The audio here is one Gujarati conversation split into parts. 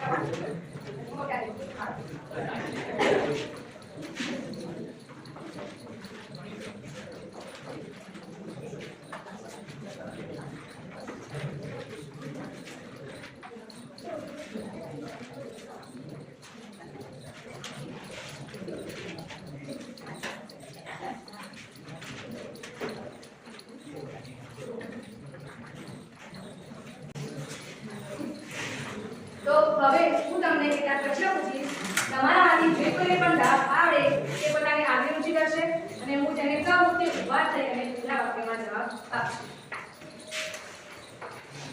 Thank you. હવે હું તમને કેટલાક પ્રશ્ન પૂછીશ. તમારામાંથી જે કોઈને પણ જવાબ આવડે તે પોતાની આગળ ઊંચી કરશે અને હું તેને કહું તે ઊભા થઈ અને પૂરા વાક્યમાં જવાબ આપશે.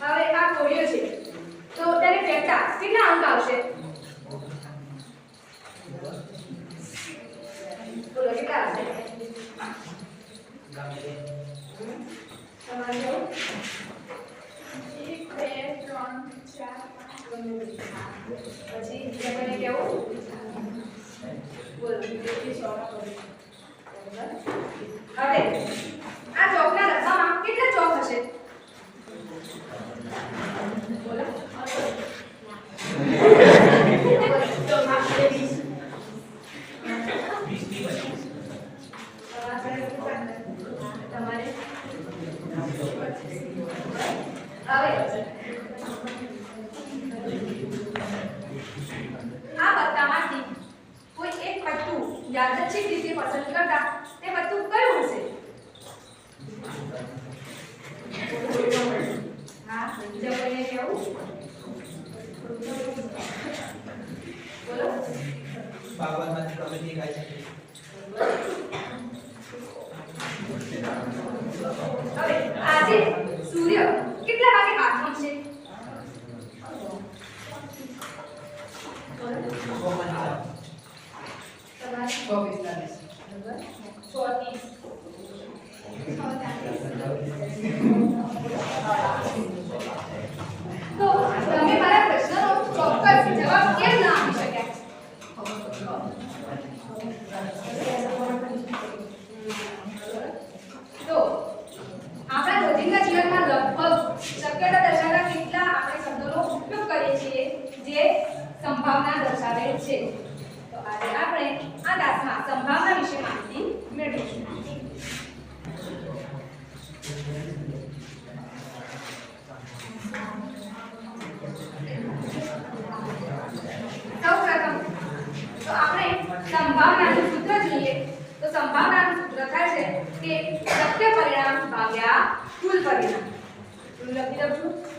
હવે આ કોળીઓ છે. તો તેને ફેંકતા કેટલા અંક આવશે? બોલો આવશે? તમારે ત્રણ ચાર પછી બીજા કેવું બોલો ચોક બરાબર હવે, આ ચોકના રસ્તામાં કેટલા ચોક હશે બોલો તમારે હવે આ બત્તામાંથી કોઈ એક પટ્ટું યાદચ્છિક રીતે પસંદ કરતા તે પટ્ટું કયું હશે? હા બીજા કોઈને કેવું બોલો. હવે આજે સૂર્ય człowiek Lo tira tú.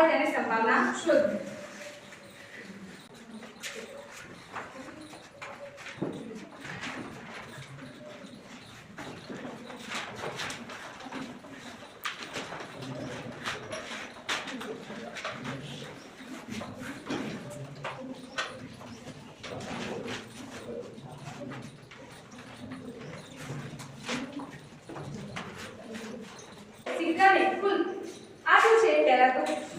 છાપ આવે તેની સંભાવના શોધવી સિક્કાને કુલ આ શું છે પહેલા તો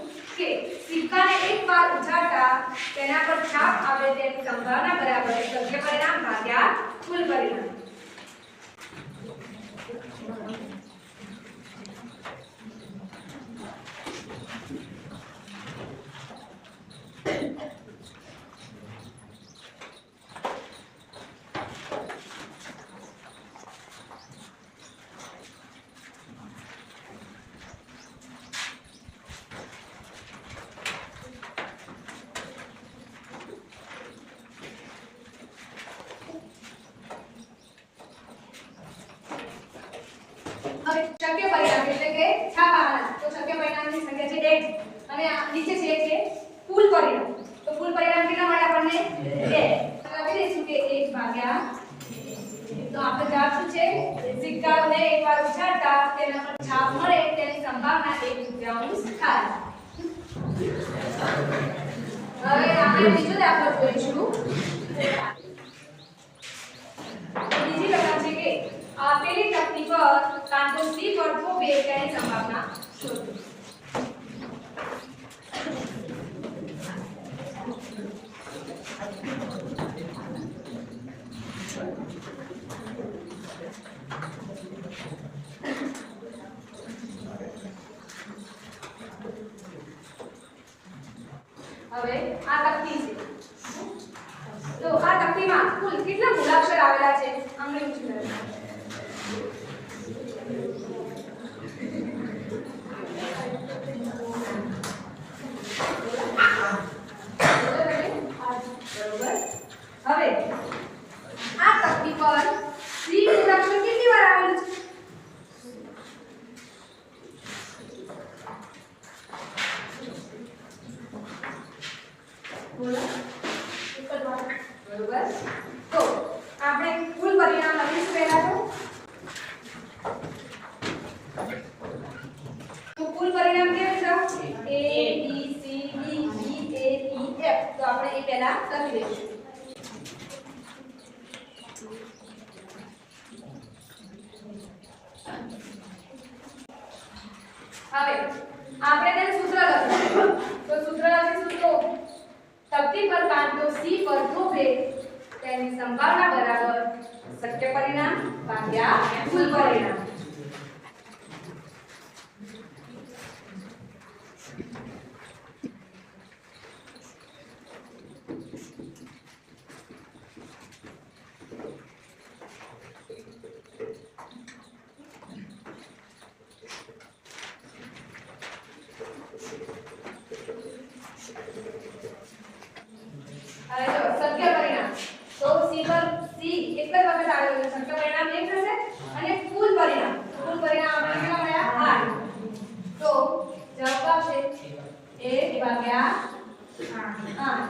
કે સિક્કાને એક વાર ઉછાળતા તેના પર છાપ આવે તેની સંભાવના બરાબર સત્ય પરિણામ ભાગ્યા કુલ પરિણામ શક્ય પરિણામ એટલે કે છાપાવાળા તો શક્ય પરિણામની સંખ્યા છે એક અને આ નીચે છે કે કુલ પરિણામ તો કુલ પરિણામ કેટલા મળે આપણને બે લખી દઈશું કે એક ભાગ્યા તો આપણે જવાબ શું છે સિક્કાઓને એકવાર ઉછાળતા તેના પર છાપ મળે તેની સંભાવના એક તૃતીયાંશ થાય હવે આપણે બીજો દાખલો જોઈશું બીજી રકમ છે કે આપેલી તકતી પર કાંટો સી પર થોભે તેની સંભાવના શોધો હવે આ તકતી છે તો આ તકતીમાં કુલ કેટલા મૂળાક્ષર આવેલા છે અમને પૂછી લો બરોબર તો આપણે કુલ પરિણામ લખીશું પહેલા તો. કુલ પરિણામ કેવું છે? A, b, c, d e a e f. તો આપણે એ પહેલા લખી દઈશું. હવે આપણે તેને સૂત્ર લખીશું. તો સૂત્ર લખીશું તો તકતી પર કાંટો સી પર થોભે તેની સંભાવના બરાબર સત્ય પરિણામ ભાગ્યા કુલ પરિણામ હવે જો સત્ય પરિણામ તો સી પર સી એક જ વખત આવેલું છે સત્ય પરિણામ એક થશે અને કુલ પરિણામ કુલ પરિણામ આપણે કેટલા મળ્યા 8 તો જવાબ આવશે 1 ભાગ્યા 8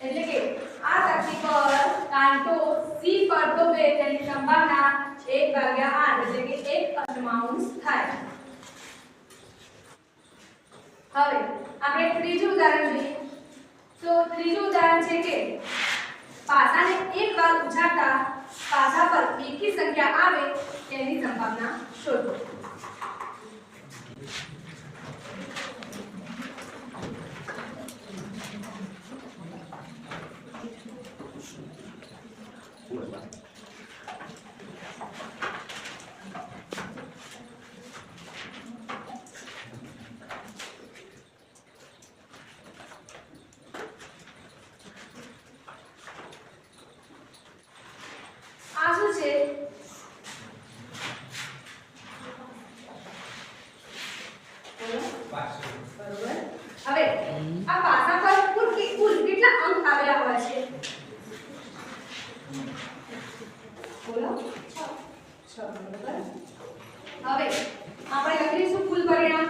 એટલે કે આ તકતી પર કાંટો સી પર તો બે તેની સંભાવના 1 ભાગ્યા 8 એટલે કે 1 અષ્ટમાંશ થાય. હવે, આપણે ત્રીજું ઉદાહરણ જોઈએ. તો ત્રીજું ઉદાહરણ છે કે, પાસાને એક વાર ઉછાળતા પાસા પર એકી સંખ્યા આવે તેની સંભાવના શોધો આ શું છે બોલો પાછું. બરોબર હવે આ પાસા પર કુલ કે- કુલ કેટલા અંક આવેલા હોય છે બોલો છ બરોબર હવે આપણે લખીશું કુલ પરિણામ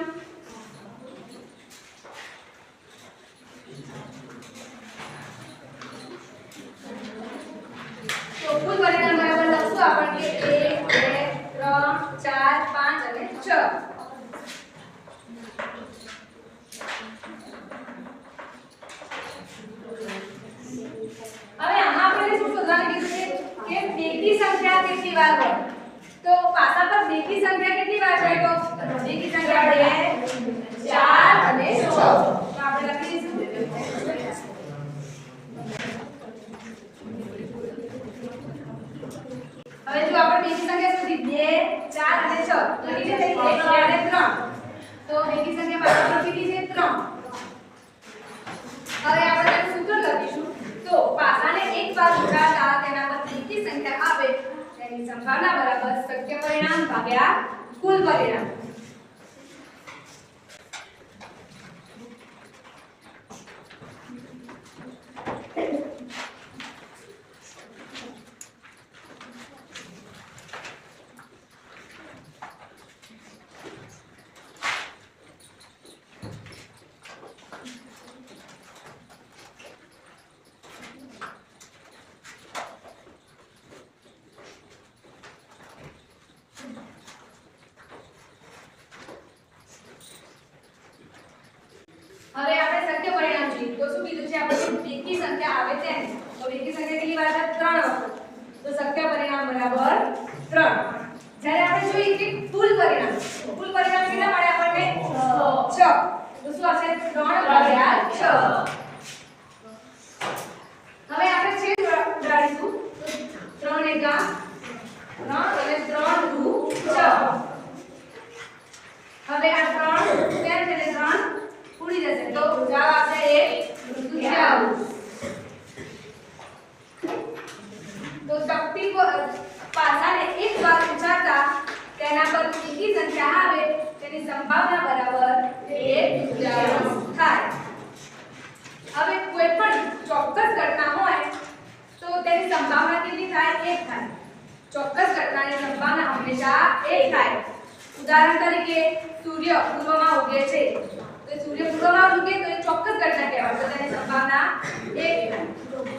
પાસા પર બેકી સંખ્યા કેટલી વાર હોય તો બેકી સંખ્યા 2 4 અને 6 તો આપણે લખી દઈશું હવે જો આપણે બેકી સંખ્યા સુધી 2 4 અને 6 તો કેટલી થઈ 1 અને 3 તો બેકી સંખ્યા પાછળ કેટલી છે 3 હવે આપણે તેનું સૂત્ર લખીશું તો પાસાને એક વાર ઉડાડતા તેના પર કેટલી સંખ્યા આવે તેની સંભાવના બરાબર શક્ય भाग्या कुल गरेर। કુલ શું કીધું છે? આપણે બેકી સંખ્યા આવે તેમ. તો બેકી સંખ્યા કેટલી વાર છે? ત્રણ વખત તો શક્ય પરિણામ બરાબર ત્રણ. જ્યારે આપણે જોઈએ કે કુલ પરિણામ કુલ પરિણામ કેટલા મળે આપણને? 6 તો શું આવશે? ત્રણ ભાગ્યા છ. હવે આપણે છેદ ઉડાડીશું તો ત્રણ એકા ત્રણ અને ત્રણ દુ છ. હવે આ ત્રણ ત્યાં છે ને ત્રણ ઉડી જશે. તો જવાબ એક તો શક્તિ પાસાને એક વાર ઉછાળતા તેના પર કેટલી સંખ્યા આવે, તેની સંભાવના બરાબર એક થાય. હવે કોઈ પણ ચોક્કસ ઘટના હોય, તો તેની સંભાવના કેટલી થાય? એક થાય. ચોક્કસ ઘટનાની સંભાવના હંમેશા એક થાય. ઉદાહરણ તરીકે, સૂર્ય પૂર્વમાં ઉગે છે. તો સૂર્ય પૂર્વમાં ઉગે તો એ ચોક્કસ ઘટના કહેવાય તો તેની સંભાવના એક થાય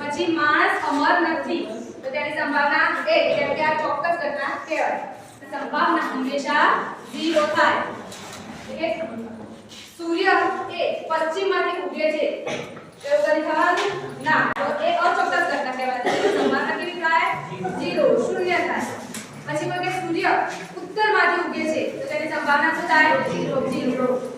પછી માણસ અમર નથી તો તેની સંભાવના એક કેમ કે આ ચોક્કસ ઘટના કહેવાય તો સંભાવના હંમેશા 0 થાય એટલે કે સૂર્ય એ પશ્ચિમમાંથી ઉગે છે એવું કદી થવાનું ના તો એ અચોક્કસ ઘટના કહેવાય તો એની સંભાવના કેવી થાય 0 શૂન્ય થાય પછી કોઈ કે સૂર્ય ઉત્તરમાંથી ઉગે છે તો તેની સંભાવના શું થાય 0 0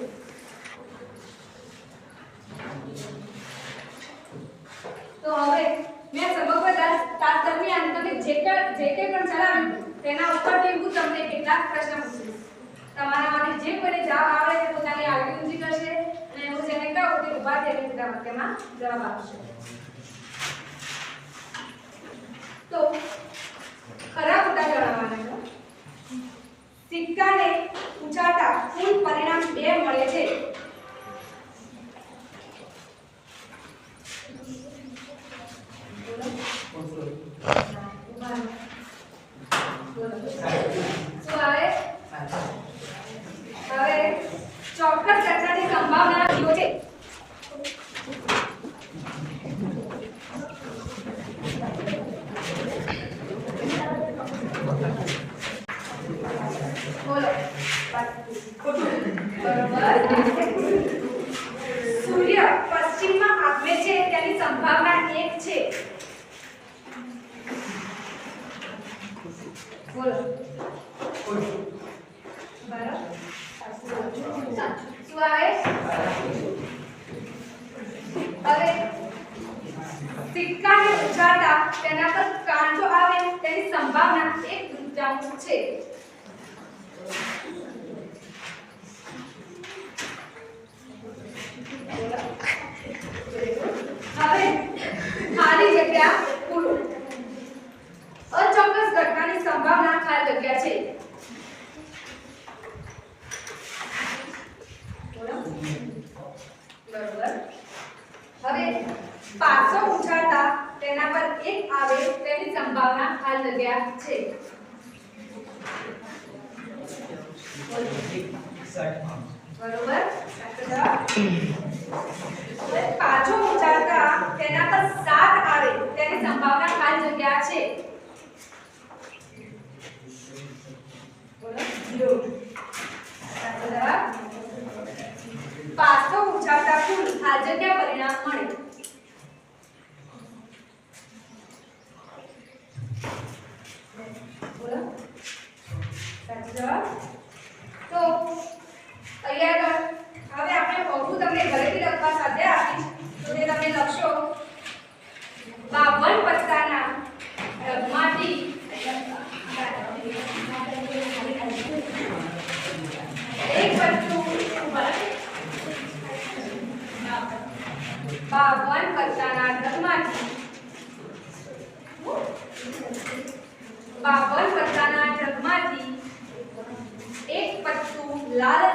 gravar. સંભાવના એક તૃતીયાંશ છે. હવે ખાલી જગ્યા પૂરો. અચોક્કસ ઘટનાની સંભાવના ખાલી જગ્યા છે. બરોબર. હવે પાછો ઉછાળતા તેના પર એક આવે, તેની સંભાવના ખાલી જગ્યા છે. બરોબર? પાછો ઉછાળતા તેના પર સાત આવે, તેની સંભાવના ખાલી જગ્યા છે. પાછો ઉછાળતા કુલ આ જગ્યા પરિણામ મળે. તો અહીંયા આગળ હવે આપણે અવરું તમને ઘરેથી લખવા સાથે આપીશ તો તે તમે લખશો બાવન પત્તાના રગમાંથી એક પત્તું બાવન પત્તાના રગમાંથી બાવન પત્તાના யாரை